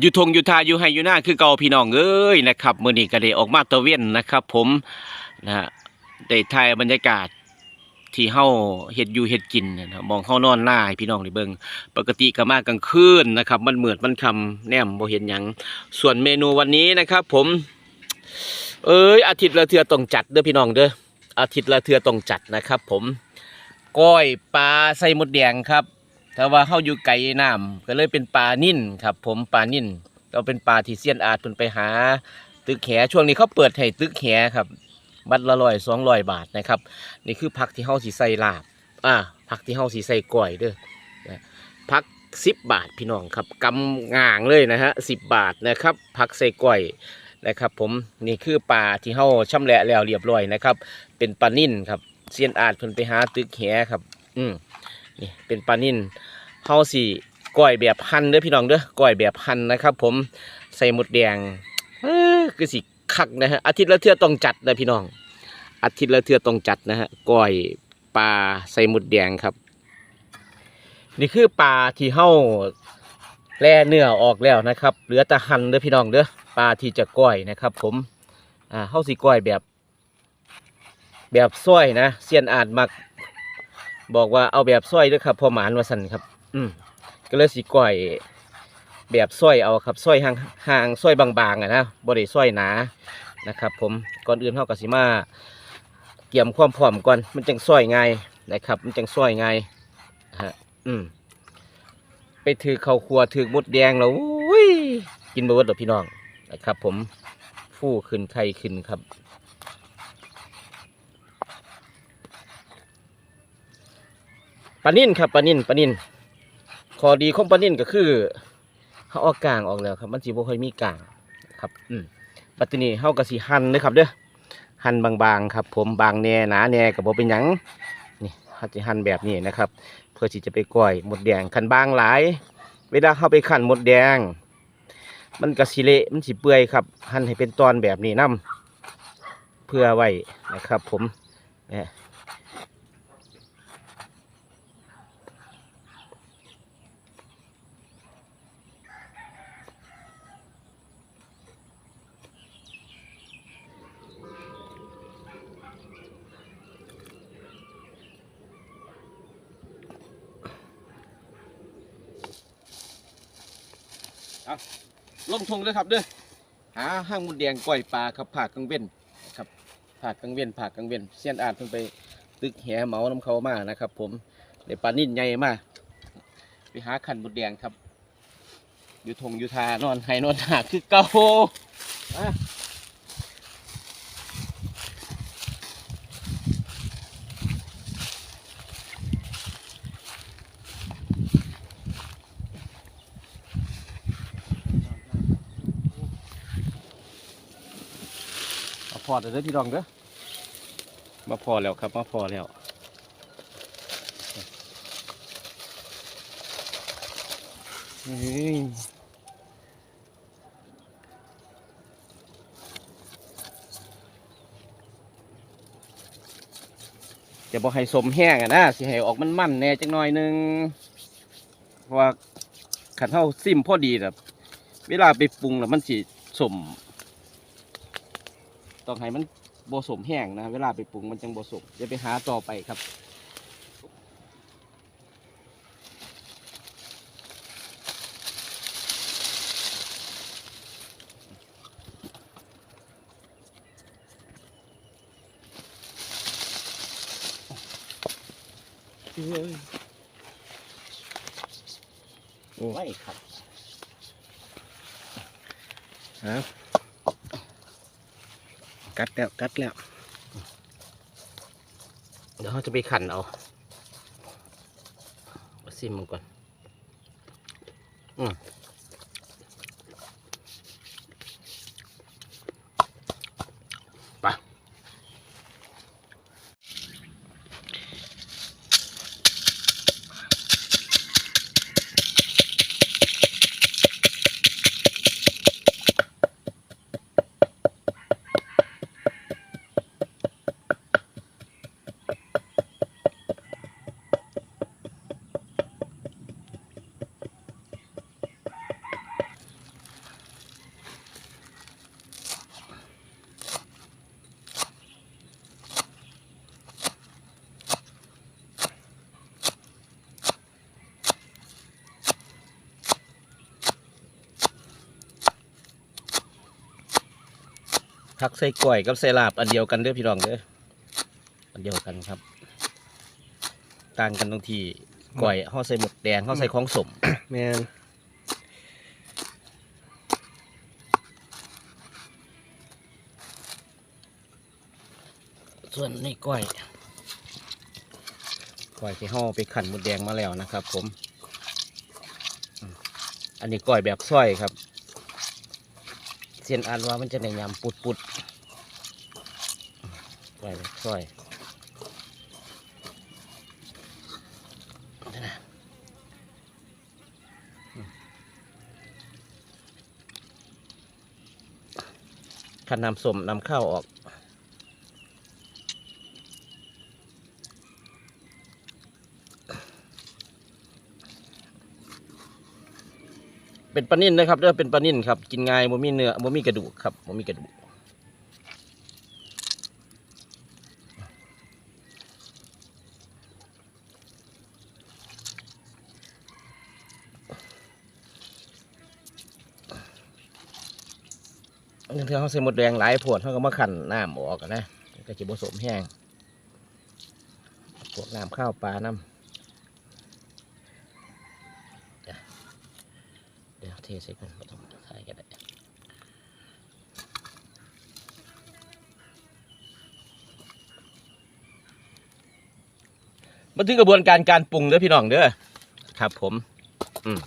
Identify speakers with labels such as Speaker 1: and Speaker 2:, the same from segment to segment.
Speaker 1: อยู่ทงอยู่ทาอยู่ให้อยู่หน้าคือเก่าพี่น้องเอ้ยนะครับมื้อนี้ก็ได้ออกมาตะเวนนะครับ ผมนะฮะได้ถ่ายบรรยากาศที่เฮาเฮ็ดอยู่เฮ็ดกินนะมองเฮานอนหน้าให้พี่น้องได้เบิ่งปกติก็มากลางคืนนะครับ มันเหมืดมันค่ำแนมบ่เห็นหยังส่วนเมนูวันนี้นะครับ ผม เอ้ยอาทิตย์ละเทือต้องจัดเด้อพี่น้องเด้ออาทิตย์ละเทือต้องจัดนะครับ ผมก้อยปลาใส่มดแดงครับ แต่ว่าเฮาอยู่ไกลน้ำก็เลยเป็นปลานิ่นครับ ผมปลานิ่นก็เป็นปลาที่เซียนอาจเพิ่นไปหา ตึกแหช่วงนี้เขาเปิดให้ตึกแหครับ บัตรละร้อยสองร้อยบาทนะครับ นี่คือผักที่เฮาสิใส่ลาบอ่าผักที่เฮาสิใส่ก้อยเด้อผักสิบบาทพี่น้องครับกำง่างเลยนะฮะสิบบาทนะครับผักใส่ก้อยนะครับผมนี่คือปลาที่เฮาช่ำแหละแล้วเรียบร้อยนะครับ เป็นปลานิ่นครับเซียนอาจเพิ่นไปหาตึกแหครับ อืม นี่เป็นปลานิ่นเฮาสิก้อยแบบหั่นเด้อพี่น้องเด้อก้อยแบบหั่นนะครับ ผมใส่หมดแดงคือสิคักนะฮะอาทิตย์ละเทื่อต้องจัดนะพี่น้อง อาทิตย์ละเทื่อต้องจัดนะฮะก้อยปลาใส่หมดแดงครับ นี่คือปลาที่เฮาแล่เนื้อออกแล้วนะครับ เหลือแต่หั่นเด้อพี่น้องเด้อปลาที่จะก้อยนะครับ ผมอ่าเฮาสิก้อยแบบ แบบซ้อยนะเซียนอาจมัก บอกว่าเอาแบบซ้อยด้วยครับพอหมานว่าสันครับ อืมก็เลยสิก้อย แบบซ้อยเอาครับซ้อยห่างห่างซ้อยบางๆอะนะบริซ้อยหนานะครับ ผมก่อนอื่นเท่ากับสิมาเกี่ยมความพร้อมก่อนมันจังซ้อยไงนะครับ มันจังซ้อยไงฮะอืมไปถือเข้าวครัวถือมดแดงแล้วอุ้ยกินบะเบิดดอพี่น้องนะครับ ผมฟู่ขึ้นไข่ขึ้นครับ ปลานิ่นครับปลานิ่นปลานิ่นข้อดีของปลานิ่นก็คือเขาออกกลางออกแล้วครับ มันสีบ่ค่อยมีกลางครับ อืมปัตตานีเฮาก็สิหั่นเด้อครับเด้อหั่นบางๆครับ ผมบางแน่หนาแน่ก็บ่เป็นหยังนี่เฮาสิหั่นแบบนี้นะครับ เพื่อที่จะไปก้อยหมดแดงคันบางหลาย เวลาเข้าไปขันหมดแดง มันก็สิเละมันสิเปื่อยครับ หั่นให้เป็นตอนแบบนี้นํเพื่อไว้นะครับ ผมเนี่ย ลงทงเลยครับเด้อหาห้างมุดแดงก้อยปลาครับผากกังเว้นนะครับผากกังเว้นผากกังเว้นเสียนอาดเพิ่งไปตึกแหเหมาน้ำเขามานะครับ ผมเด้ปลานิ่นใหญ่มากไปหาขันมุดแดงครับ อยู่ทงอยู่ทานอนไห้นอนหาคือเก่า อะมาพอเด้อพี่รองเด้อมาพอแล้วครับมาพอแล้วเฮ้ยจะบอกให้สมแห้งอะนะสิให้ออกมันมันๆแน่จังหน่อยหนึงเพราะว่าขันเท่าซิมพอดีแบบเวลาไปปรุงแล้วมันสิสม ต้องให้มันโบสมแห้งนะ เวลาไปปรุงมันจังโบสมจะไปหาต่อไปครับโอ้ยครับฮะ กัดแล้วกัดแล้ว เดี๋ยวเราจะไปขันเอามาซิมมันก่อน ผักใส่กล้วยกับใส่ลาบอันเดียวกันเด้อพี่น้องเด้ออันเดียวกันครับ ต่างกันตรงที่กล้วยเฮาใส่หมดแดงเฮาใส่ของสม
Speaker 2: แมน
Speaker 1: ส่วนนี่ก้อยก้อยที่ห่อไปขันหมดแดงมาแล้วนะครับ ผมอืมอันนี้ก้อยแบบส้อยครับเสียนอันว่ามันจะในยำปุดปุดไปค่อยแบบส้อยนี่นะขันนำสมนำข้าวออก เป็นปลานิ่นนะครับเด้อเป็นปลานิ่นครับ กินง่ายบ่มีเนื้อบ่มีกระดูกครับบ่มีกระดูกอันนี้เธอเขาใส่หมดแดงหลายผวดเขาก็มาขันน้ำออกนะก็จะผสมแห้งพวกน้ำข้าวปลาน้ำ เดี๋ยวเทใส่กันไม่ต้องใส่ก็ได้มาถึงกระบวนการการปรุงเด้อพี่น้องเด้อครับผม อืม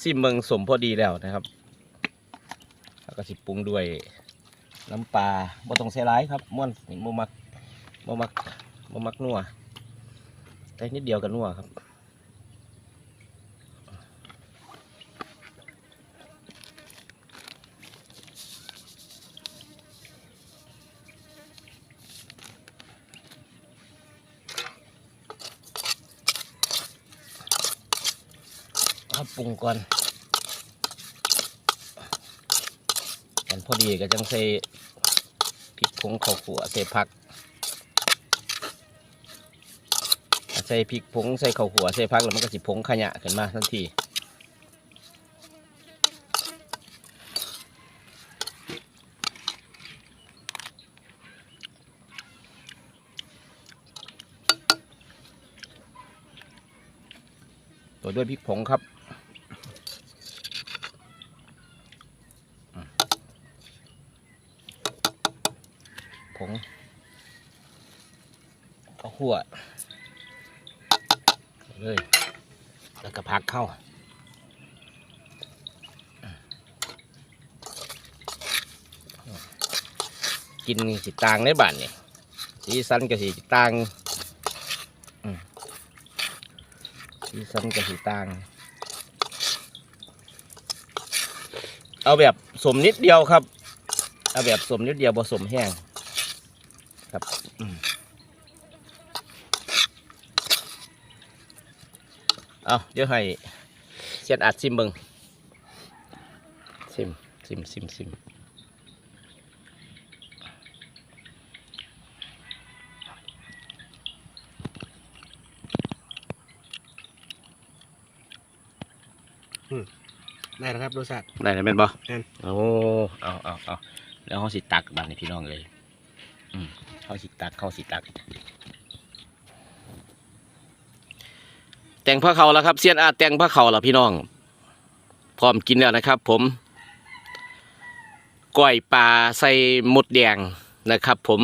Speaker 1: ซิมเบิงสมพอดีแล้วนะครับแล้วก็สิปรุงด้วยน้ำปลาบ่ต้องใส่ร้ายครับม่วนบ่มักบ่มักบ่มักนัวแต่นิดเดียวกันนัวครับ รุงก่อนกันพอดีก็จังใส่พริกผงข้าวขัวใส่ผัก ใส่พริกผงใส่ข้าวขัวใส่ผักแล้วมันก็สิผงขยะขึ้นมาทันทีตัวด้วยพริกผงครับอืมผงข้าวขั่วเลย แล้วก็พักเข้ากินนี่สิต่างในบ้านนี่สีสันก็สิต่างสีสันก็สิต่าง เอาแบบสมนิดเดียวครับ เอาแบบสมนิดเดียวผสมแห้งครับเอาเดี๋ยวให้ เสียนอัดซิมเบิงซิมซิมซิมซิม
Speaker 2: ได้แล้วครับรสชาติ
Speaker 1: ได้แล้วเป็นบ่
Speaker 2: แม่น
Speaker 1: โอ้เอาเอาเอาแล้วเขาสิตักบันนี่พี่น้องเลยอืมเขาสิตักเขาสิตัก แต่งผ้าเขาแล้วครับเสียนอาแต่งผ้าเขาแล้วพี่น้อง พร้อมกินแล้วนะครับ ผมก้อยปลาใส่หมดแดงนะครับ ผม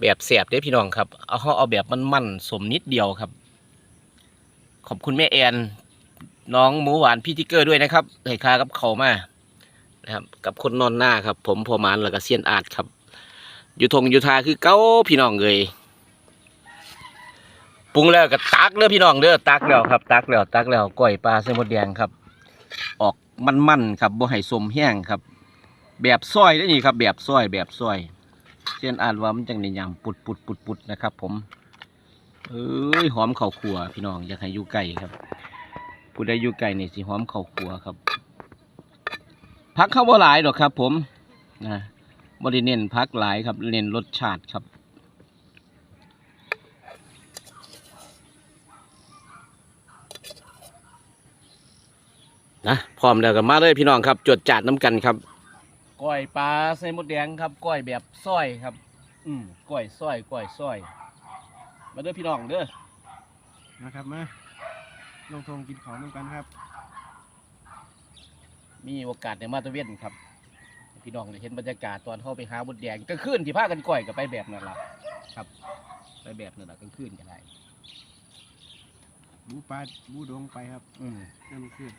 Speaker 1: แบบเสียบเด้พี่น้องครับ เอาเขาเอาแบบมันๆสมนิดเดียวครับ ขอบคุณแม่แอนน้องหมูหวานพี่ทิกเกอร์ด้วยนะครับให้ค่ากับเขามานะครับ กับคนนอนหน้าครับ ผมพอมานแล้วก็เซียนอาดครับ อยู่ทงอยู่ทาคือเก้าพี่น้องเลย ปรุงแล้วก็ตักเด้อพี่น้องเด้อตักแล้วครับ ตักแล้วตักแล้วก้อยปลาเส้นมดแดงครับ ออกมันๆครับบ่ให้สมแห้งครับ แบบซอยได้อนี่ครับ แบบซอยแบบซอยเซียนอ่าดว่ามันจังในยำปุดปุดปุดปุดนะครับ ผม เอ้ยหอมข้าวขัวพี่น้องอยากให้อยู่ไก่ครับ ผู้ใดอยู่ไกลนี่สิหอมข้าวขัวครับพักเข้าบ่หลายดอกครับ ผมนะบ่ได้เน้นพักหลายครับเน้นรสชาติครับ นะพร้อมแล้วกันมาเลยพี่น้องครับ จวดจาดน้ำกันครับก้อยปลาใส่มดแดงครับก้อยแบบซอยครับ อืมก้อยซอยก้อยซอย มาเด้อพี่น้องเด้อ
Speaker 2: นะครับมาลงทงกินของด้วยกันครับ
Speaker 1: มีโอกาสในมาตะเวนครับ พี่น้องได้เห็นบรรยากาศตอนเข้าไปหาบดแดงกลางคืนที่พากันก้อยก็ไปแบบนั้นล่ะครับ ไปแบบนั้นล่ะกลางคืนก็ได้
Speaker 2: บูปลาบูดงไปครับ
Speaker 1: อืม
Speaker 2: นั่นคือ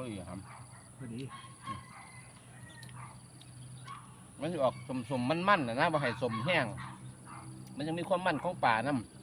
Speaker 1: ผมเพื่อครับ
Speaker 2: พอดี
Speaker 1: มันจะออกสมๆมันๆนะนะบ่ให้สมแห้ง มันยังมีความมันของป่าน้ำ